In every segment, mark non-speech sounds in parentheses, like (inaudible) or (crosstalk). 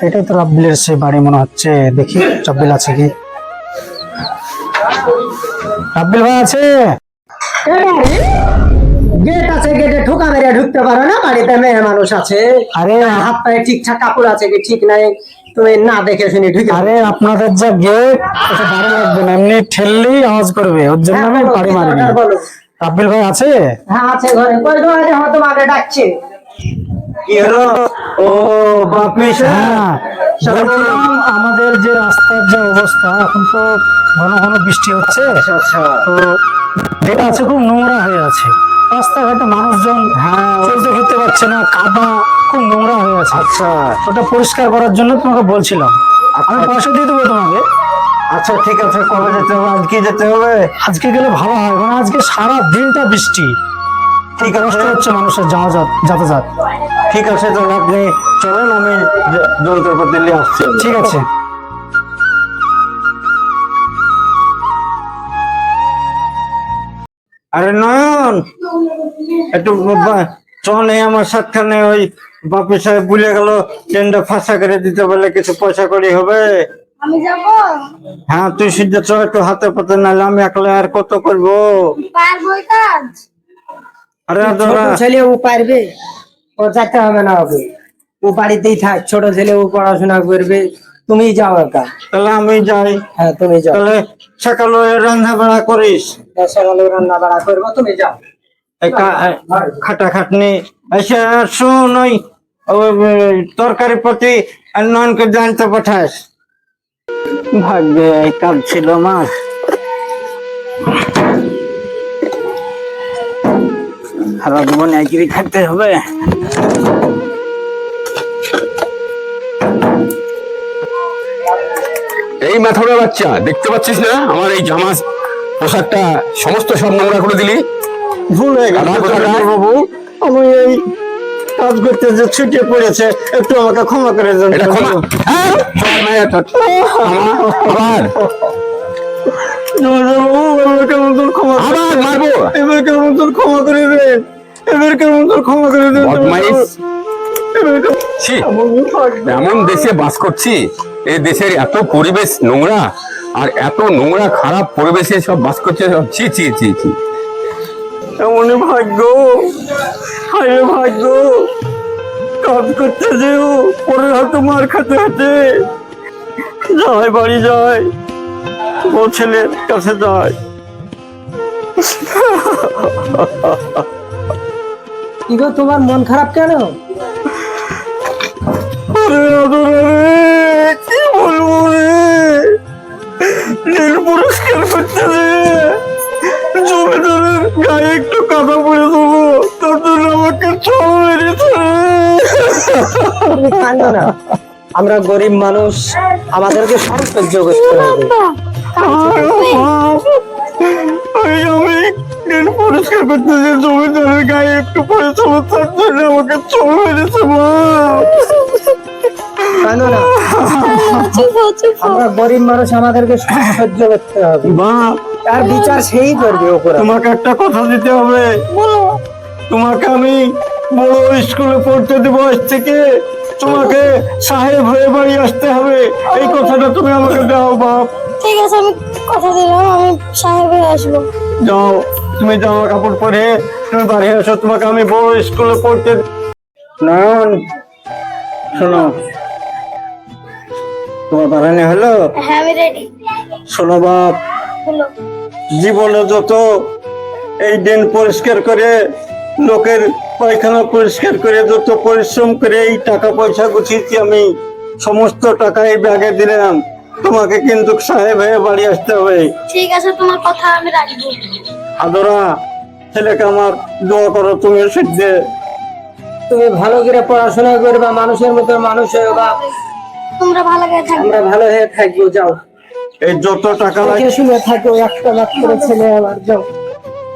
এটাই তো রাব্বিলের সে বাড়ি মনে হচ্ছে। দেখি রাব্বিল আছে কি? রাব্বিল ভাই আছে? গেট আছে গেটে ঠোকা মেরে ঢুকতে পারো না বাড়িতে মেয়ে মানুষ আছে। আরে হাত পায়ে ঠিকঠাক কাপড় আছে কি ঠিক নাই? তুমি না দেখে শুনি ঢুকে আরে আপনাদের যা গেট ওটা বাড়ি লাগবে না এমনি ঠেললেই আওয়াজ করবে ওর জন্য আমি হ্যাঁ, বাড়ি কি মারিনি। রাব্বিল ভাই আছে? হ্যাঁ আছে ঘরে। কই তোমাকে ডাকছে। কি হলো? ও বাপি হ্যাঁ। আমাদের যে রাস্তার যে অবস্থা এখন তো ঘন ঘন বৃষ্টি হচ্ছে। আচ্ছা তো এটা আছে খুব নোংরা হয়ে আছে। রাস্তাঘাটে মানুষজন হ্যাঁ। চলতে ফিরতে পারছে না কাদা খুব নোংরা হয়ে আছে। আচ্ছা। ওটা পরিষ্কার করার জন্য তোমাকে বলছিলাম। আমি পয়সা দিয়ে দেবো তোমাকে। আচ্ছা ঠিক আছে কবে যেতে হবে? আজকে যেতে হবে? আজকে গেলে ভালো হয় মানে আজকে সারা দিনটা বৃষ্টি। ঠিক আছে। হচ্ছে মানুষের যাওয়া যাতায়াত। ঠিক আছে তো আপনি চলেন আমি যন্ত্রপাতি নিয়ে আসছি। ঠিক আছে। আরে নয়ন! একটু চল এই আমার সাতখানে ওই বাপি সাহেব ভুলে গেল ট্রেনটা ফাঁসা করে দিতে বলে কিছু পয়সা করি হবে। আমি যাব? হ্যাঁ তুই সিদ্ধ চ একটু হাতে পাতে নাহলে আমি একলা আর কত করব? কাজ? আরে দাদা ছেলে ও পারবে। ও যেতে হবে না ওকে। ও বাড়িতেই থাক ছোট ছেলে ও পড়াশোনা করবে। তুমি যাও একা। তাহলে আমি যাই। হ্যাঁ তুমি যাও। তাহলে সকালে রান্না বাড়া করিস সকালে রান্না বাড়া করব তুমি যাও। এই খাটা খাটনি এসে শোন ওই ওই, ওই, তরকারি প্রতি নয়নকে জানতে পাঠাস। ভাগ্যে এই কাজ ছিল আমার সারা জীবন একই খাইতে হবে। এই মাথা বাচ্চা দেখতে পাচ্ছিস না? আমার এই জামা পোশাকটা সমস্ত সব নোংরা করে দিলি। ভুল হয়ে গেল বাবু আমি এই কাজ করতে যে ছুটে পড়েছে একটু আমাকে ক্ষমা করে দেন এটা ক্ষমা। হ্যাঁ? চল না, এটা আবার? ক্ষমা করে দেন। মতন ক্ষমা করে দেন। এমন দেশে বাস করছি এই দেশের এত পরিবেশ নোংরা আর এত নোংরা খারাপ পরিবেশে সব বাস করছে সব। ছি ছি ছি ছি। এমনই ভাগ্য হায় ভাগ্য। কাজ করতে যেও পরে হয়তো মার খেতে হতে যায় বাড়ি যায় বউ ছেলের কাছে যায়। (laughs) কি গো তোমার মন খারাপ কেন? আরে আদরে রে, কি বলব রে? পুরস্কার করতে জমিদারের গায়ে একটু কাদা পড়ে দেবো তার জন্য আমাকে ছড় মেরেছে রে। তুমি কান্দো না। আমরা গরিব মানুষ আমাদেরকে সব সহ্য করতে হবে। আমি নীল পরিষ্কার করতে যে জমিদারের গায়ে একটু তার জন্য আমাকে চোখ মেরেছে মা। না। আমরা গরিব মানুষ আমাদেরকে সহ্য করতে হবে। মা তার বিচার সেই করবে ওপরে তোমাকে একটা কথা দিতে হবে। বলো। তোমাকে আমি বড় স্কুলে পড়তে দেবো আজ থেকে। তোমাকে সাহেব হয়ে বাড়ি আসতে হবে। এই কথাটা তুমি আমাকে দাও বাপ। ঠিক আছে আমি কথা দিলাম আমি সাহেব হয়ে আসব। যাও। তুমি জামা কাপড় পরে তুমি বাড়ি আসো তোমাকে আমি বড় স্কুলে পড়তে নয়ন শোনো। তোমার বাড়ানো হলো? হ্যাঁ শোনো বাপ। জীবনে যত এই দিন পরিষ্কার করে লোকের পায়খানা পরিষ্কার করে যত পরিশ্রম করে এই টাকা পয়সা গুছিয়েছি আমি সমস্ত টাকা এই ব্যাগে দিলাম। তোমাকে কিন্তু সাহেব হয়ে বাড়ি আসতে হবে। ঠিক আছে তোমার কথা আমি রাখব। আদরা ছেলেকে আমার দোয়া করো তুমি সিদ্ধে। তুমি ভালো করে পড়াশোনা করবা মানুষের মতো মানুষ হয়ে বা তোমরা ভালো করে থাকবে আমরা ভালো হয়ে থাকব যাও। এই যত টাকা লাগে শুনে থাকো একটা লাখ করে ছেলে আমার যাও।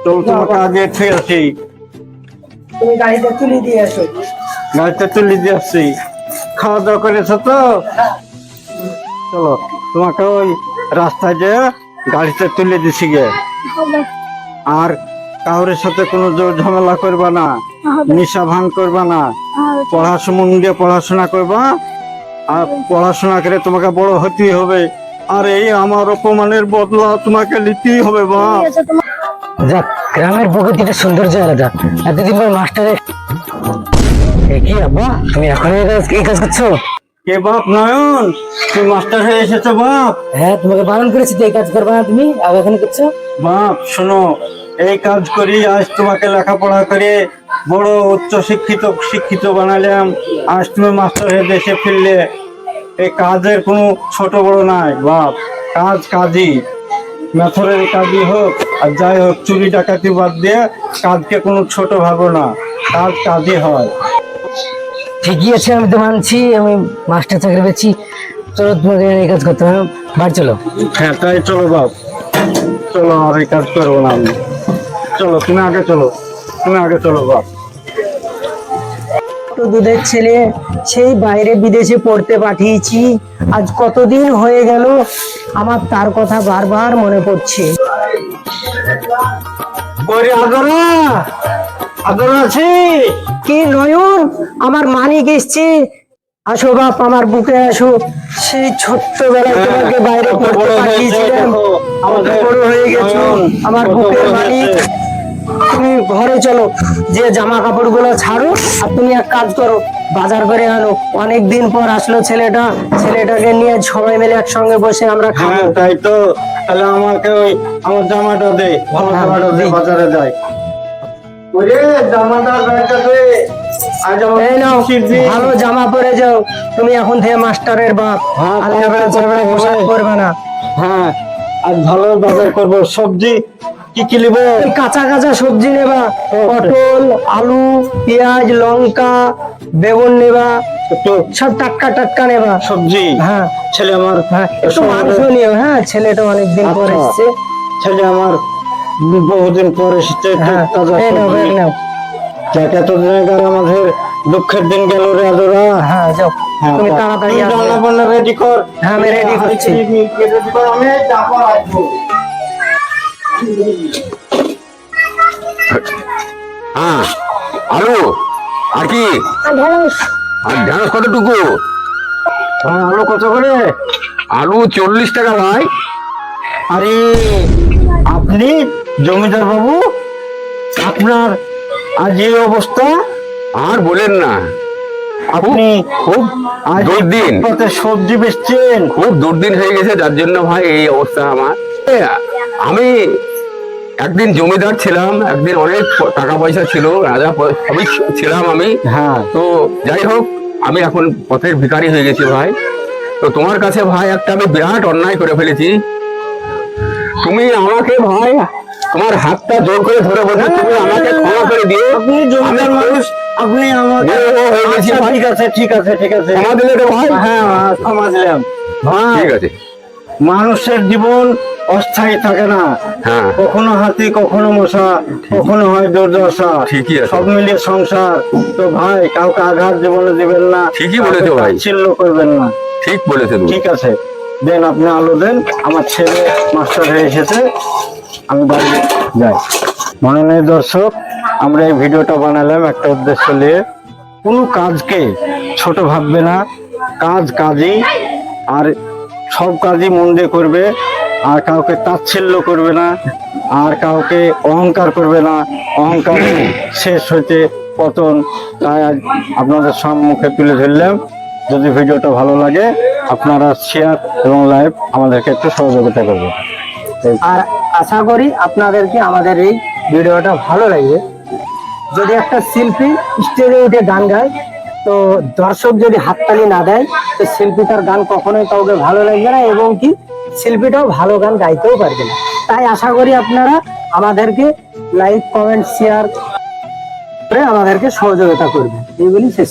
তো তোমাকে আগে ঠিক আছি তুমি গাড়িটা তুলে দিয়ে আসো। গাড়িতে তুলে দিয়ে আসছি খাওয়া দাওয়া করেছ তো? চলো তোমাকে ওই রাস্তায় যে গাড়িতে তুলে দিছি গে। হবে আর কাউরের সাথে কোনো জোর ঝামেলা করবা না নিশা ভাঙ করবা না পড়াশোনা মন দিয়ে পড়াশোনা করবা আর পড়াশোনা করে তোমাকে বড় হতেই হবে। আর এই আমার অপমানের বদলা তোমাকে নিতেই হবে তোমার যাক গ্রামের প্রকৃতিটা সৌন্দর্য আলাদা। এতদিন পর মাস্টারে কি আব্বা তুমি এখন এই কাজ করছ? কে বাপ নয়ন? তুই মাস্টার হয়ে এসেছ বাপ। হ্যাঁ তোমাকে বারণ করেছি তো এই কাজ করবে না তুমি। আর এখন করছ? বাপ শোনো এই কাজ করি আজ তোমাকে লেখাপড়া করে বড় উচ্চ শিক্ষিত শিক্ষিত বানালাম। আজ তুমি মাস্টার হয়ে দেশে ফিরলে। এই কাজের কোনো ছোট বড় নাই বাপ। কাজ কাজই। মেথরের কাজই হোক আর যাই হোক চুরি ডাকাতি বাদ দিয়ে কাজকে কোনো ছোট ভাবো না। কাজ কাজই হয়। ঠিকই আছে আমি তো মানছি আমি মাস্টার চাকরি পেয়েছি। চলো তোমাকে এই কাজ করতে হবে। বাড়ি চলো। হ্যাঁ তাই চলো বাপ। চলো আর এই কাজ করব না আমি। চলো তুমি আগে চলো। তুমি আগে চলো বাপ। তো দুধের ছেলে সেই বাইরে বিদেশে পড়তে পাঠিয়েছি। আজ কতদিন হয়ে গেল আমার তার কথা বারবার মনে পড়ছে। ওরে আগরা আগরা আছে কি নয়ন? আমার মানিক এসছে। আসো বাপ আমার বুকে আসো। সেই ছোট্টবেলায় তোমাকে বাইরে পড়তে পাঠিয়েছিলাম। আমাকে বড় হয়ে গেছো। আমার বুকের মানিক। তুমি ঘরে চলো যে জামা কাপড়গুলো ছাড়ো আর তুমি এক কাজ করো বাজার করে আনো। অনেক দিন পর আসলো ছেলেটা ছেলেটাকে নিয়ে সবাই মিলে একসঙ্গে বসে আমরা খাব। হ্যাঁ তাই তো। তাহলে আমাকে ওই আমার জামাটা দে ভালো হ্যাঁ, জামাটা দে বাজারে যাই। ওরে জামাটা দে। ভালো জামা পরে যাও। তুমি এখন থেকে মাস্টারের বাপ। হ্যাঁ, আর করবে। না। হ্যাঁ আজ ভালো বাজার করব। সবজি কি কি নিবো কাঁচা কাঁচা সবজি নেবা পটল আলু পেঁয়াজ লঙ্কা বেগুন নেবা সব টাটকা টাটকা নেবা। সবজি? হ্যাঁ। ছেলে আমার হ্যাঁ একটু মাংস নিও হ্যাঁ ছেলেটা অনেকদিন পর আচ্ছা। এসছে। ছেলে আমার বহুদিন পর এসেছে হ্যাঁ তাজা সবজি। এই নাও। জায়গার আমাদের দুঃখের দিন গেল রে আদরা। হ্যাঁ যাও। হ্যাঁ, তুমি তাড়াতাড়ি রান্না বান্না রেডি কর। হ্যাঁ, আমি ready করছি। রেডি কর আমি যাব আসব হ্যাঁ আলু আর কি? আর ঢেঁড়স কতটুকু? হ্যাঁ আলু কত করে? আলু চল্লিশ টাকা ভাই। আরে আপনি জমিদার বাবু আপনার আজ এই অবস্থা? আর বলেন না। আপনি খুব আজ দুর্দিন। সবজি বেচছেন। খুব দুর্দিন হয়ে গেছে যার জন্য ভাই এই অবস্থা আমার। আমি একদিন জমিদার ছিলাম একদিন অনেক টাকা পয়সা ছিল রাজা সবই ছিলাম আমি। হ্যাঁ। তো যাই হোক আমি এখন পথের ভিখারি হয়ে গেছি ভাই। তো তোমার কাছে ভাই একটা আমি বিরাট অন্যায় করে ফেলেছি। তুমি আমাকে ভাই তোমার হাতটা জোর করে ধরে বলছো তুমি আমাকে ক্ষমা করে দিও। আপনি জমিদার মানুষ আপনি আমাকে আচ্ছা। ঠিক আছে ঠিক আছে ঠিক আছে। ক্ষমা দিলে তো ভাই। হ্যাঁ হ্যাঁ, ক্ষমা দিলাম। ঠিক আছে। মানুষের জীবন অস্থায়ী থাকে না। হ্যাঁ। কখনো হাতি কখনো মশা কখনো হয় দুর্দশা। ঠিকই সব মিলিয়ে সংসার তো ভাই কাউকে আঘাত জীবনে দিবেন না। ঠিকই বলেছ ভাই। তাচ্ছিল্য করবেন না। ঠিক বলেছে ঠিক আছে। দেন আপনি আলো দেন। আমার ছেলে মাস্টার হয়ে এসেছে। আমি বাড়ি যাই। মনে নেই দর্শক আমরা এই ভিডিওটা বানালাম একটা উদ্দেশ্য নিয়ে। কোনো কাজকে ছোট ভাববে না। কাজ কাজই আর সব কাজই মন দিয়ে করবে। আর কাউকে তাচ্ছিল্য করবে না, আর কাউকে অহংকার করবে না। অহংকার শেষ হইতে পতন। তাই আজ আপনাদের সম্মুখে তুলে ধরলাম। যদি ভিডিওটা ভালো লাগে, আপনারা শেয়ার এবং লাইভ আমাদেরকে একটু সহযোগিতা করবেন। আর আশা করি আপনাদেরকে আমাদের এই ভিডিওটা ভালো লাগবে। যদি একটা শিল্পী স্টেজে উঠে গান গায়, তো দর্শক যদি হাততালি না দেয়, তো শিল্পী তার গান কখনোই কাউকে ভালো লাগবে না। এবং কি শিল্পীটাও ভালো গান গাইতেও পারবে না। তাই আশা করি আপনারা আমাদেরকে লাইক কমেন্ট শেয়ার করে আমাদেরকে সহযোগিতা করবেন। এইগুলি শেষ